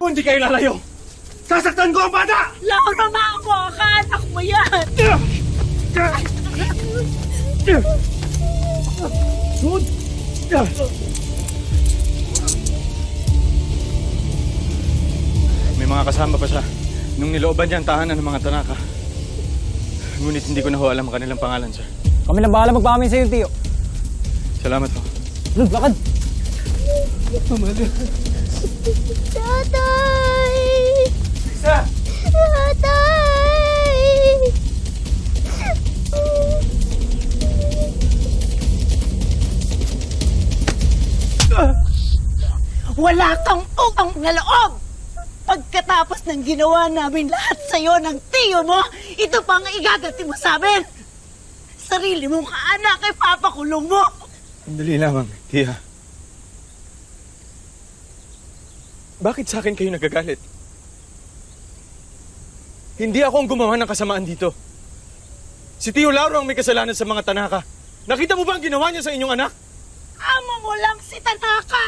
Kung hindi kayo lalayo, sasaktan ko ang bata! Laura, maawa ka! Anak mo yan! May mga kasama pa siya. Nung nilooban niya ang tahanan ng mga tanaka. Ngunit hindi ko na ho alam ang kanilang pangalan, sir. Kami na bahala magpakamin sa'yo, Tiyo. Salamat ho. Lug, lakad! Tatay! Isa! Tatay! Wala kang utang na loob! Pagkatapos ng ginawa namin lahat sa'yo ng tiyo mo, ito pa ang igaganti mo sa amin! Sarili mong kaanak ay papakulong mo! Sandali lamang, Tia. Bakit sa akin kayo nagagalit? Hindi ako ang gumawa ng kasamaan dito. Si Tio Lauro ang may kasalanan sa mga tanaka. Nakita mo ba ang ginawa niya sa inyong anak? Amo mo lang si Tanaka!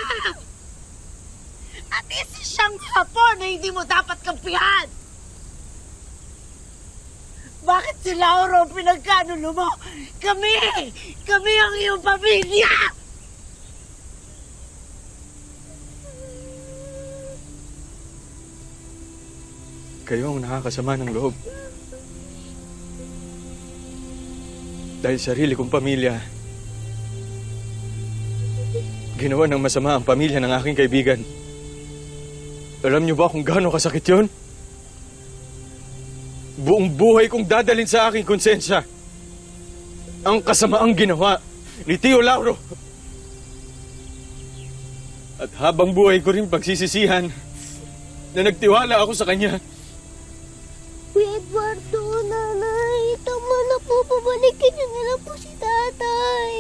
At isa siyang hapon na hindi mo dapat kampihan! Bakit si Lauro ang pinagkanulo mo? Kami! Kami ang iyong pamilya! Kayo ang nakakasama ng loob. Dahil sarili kong pamilya, ginawa ng masama ang pamilya ng aking kaibigan. Alam niyo ba kung gaano kasakit yon? Buong buhay kong dadalin sa aking konsensya ang kasamaang ginawa ni Tio Lauro. At habang buhay ko rin pagsisisihan na nagtiwala ako sa kanya. Pabalikin niyo na lang po si tatay.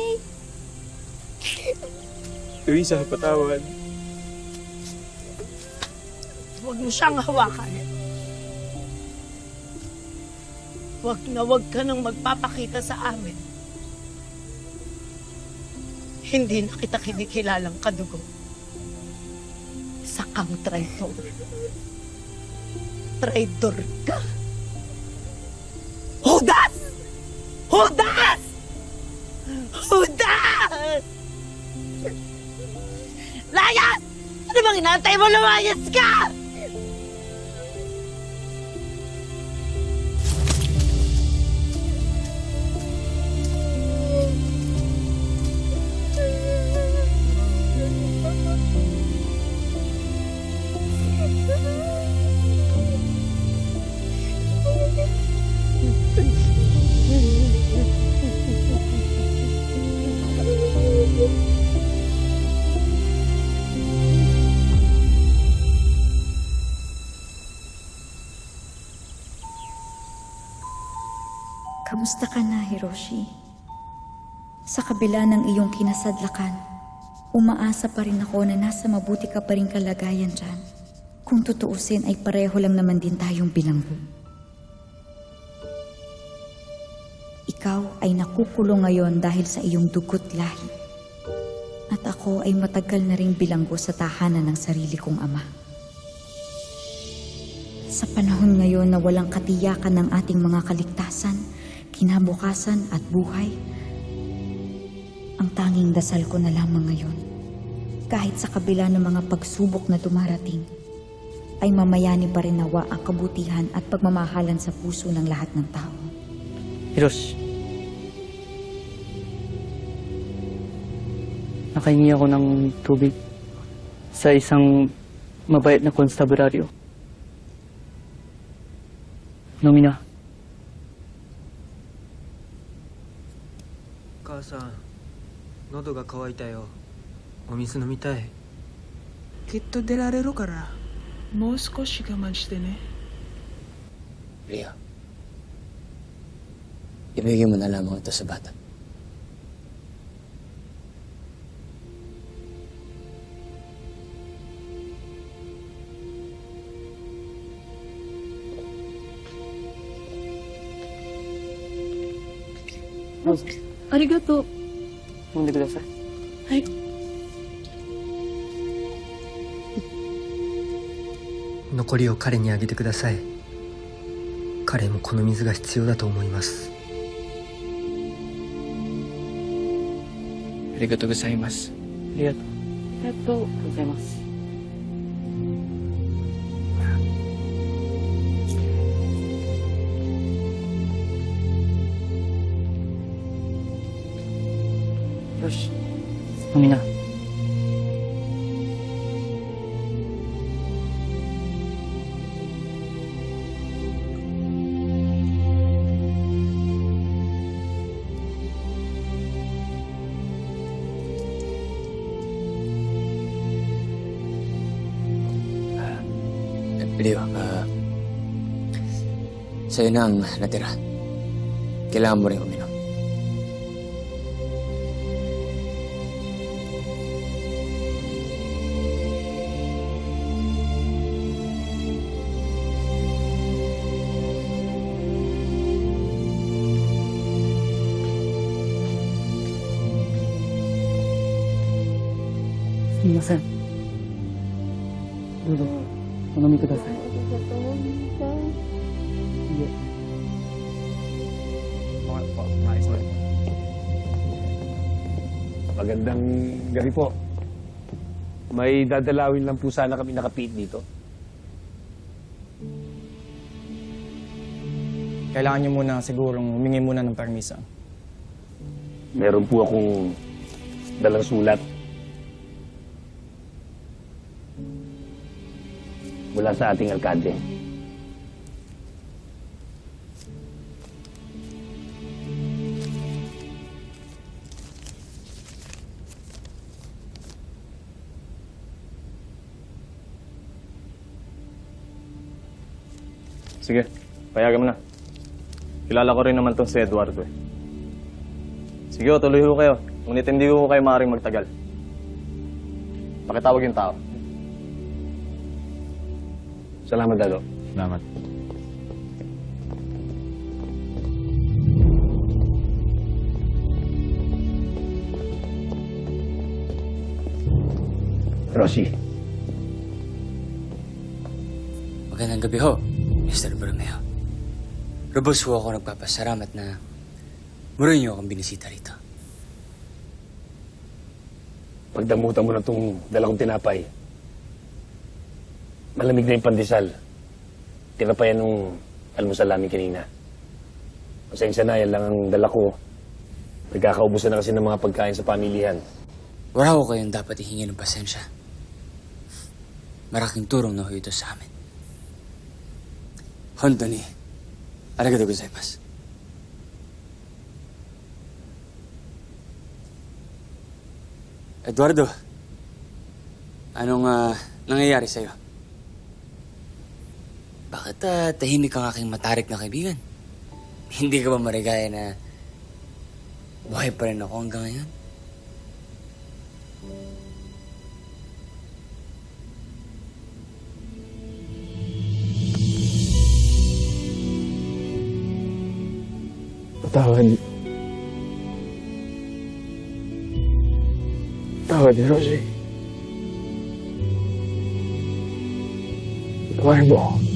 Luisa, patawad. Huwag mo siyang hawakan. Huwag na huwag ka nang magpapakita sa amin. Hindi na kita kinikilalang kadugo. Sa kang traitor. Traitor ka. Hudas! Hudas! Hudas! Layas! Ano bang inaantay mo? Lumayas ka! Kamusta ka na, Hiroshi? Sa kabila ng iyong kinasadlakan, umaasa pa rin ako na nasa mabuti ka pa rin kalagayan dyan. Kung tutuusin ay pareho lang naman din tayong bilanggo. Ikaw ay nakukulong ngayon dahil sa iyong dugot lahi. At ako ay matagal na ring bilanggo sa tahanan ng sarili kong ama. Sa panahon ngayon na walang katiyakan ng ating mga kaligtasan, kinabukasan at buhay, ang tanging dasal ko na lamang ngayon, kahit sa kabila ng mga pagsubok na dumarating, ay mamayani pa rin nawa ang kabutihan at pagmamahalan sa puso ng lahat ng tao. Hiros. Nakahingi ako ng tubig sa isang mabait na konstabularyo. Nomina. 母さん喉が渇いたよ。お水飲みたい。きっと出られるから。もう少し我慢してね。Ria, ibigay mo na lamang ito sa bata. Arigato. Hindi ko Ay, 残りを彼にあげてください彼もこの水が必要だと思いますありがとうございます。ありがとう。ありがとうございます。Diyos. Amina. Ano ah, Leo, ah, sa'yo na ang natira. Kailangan mo rin kuminom. ません。どうぞ、お飲みください。ありがとうお兄さんいえ。 Magandang gabi po. May dadalawin lang po sana kami nakapiit dito. Kailangan nyo muna sigurong humingi muna ng permiso. Meron po akong dalang sulat. Mula sa ating alkade. Sige, payagan mo na. Kilala ko rin naman tong si Eduardo eh. Sige, tuloy ho kayo. Ngunit hindi ko kayo maaaring magtagal. Pakitawag yung tao. Salamat, Dado. Salamat. Rosie, Magandang gabi ho, Mr. Bromeo. Lubos ho ako nagpapasalamat na muli niyo akong binisita rito. pagdamutan mo na itong dalang tinapay. Malamig na yung pandesal. Tira pa yan nung almusal namin kanina. Pasensya na, yan lang ang dala ko. Nagkakaubusan na kasi ng mga pagkain sa pamilihan. Wala ko kayong dapat ihingi ng pasensya. Maraking turong na ho ito sa amin. Honto ni, arigato gozaimasu. Eduardo, anong ah, nangyayari sa'yo? Bakit ah, tahimik ang aking matarik na kaibigan? Hindi ka ba marigaya na buhay pa rin ako hanggang ngayon? Patawad. Patawad, Rosie. Patawarin mo ako.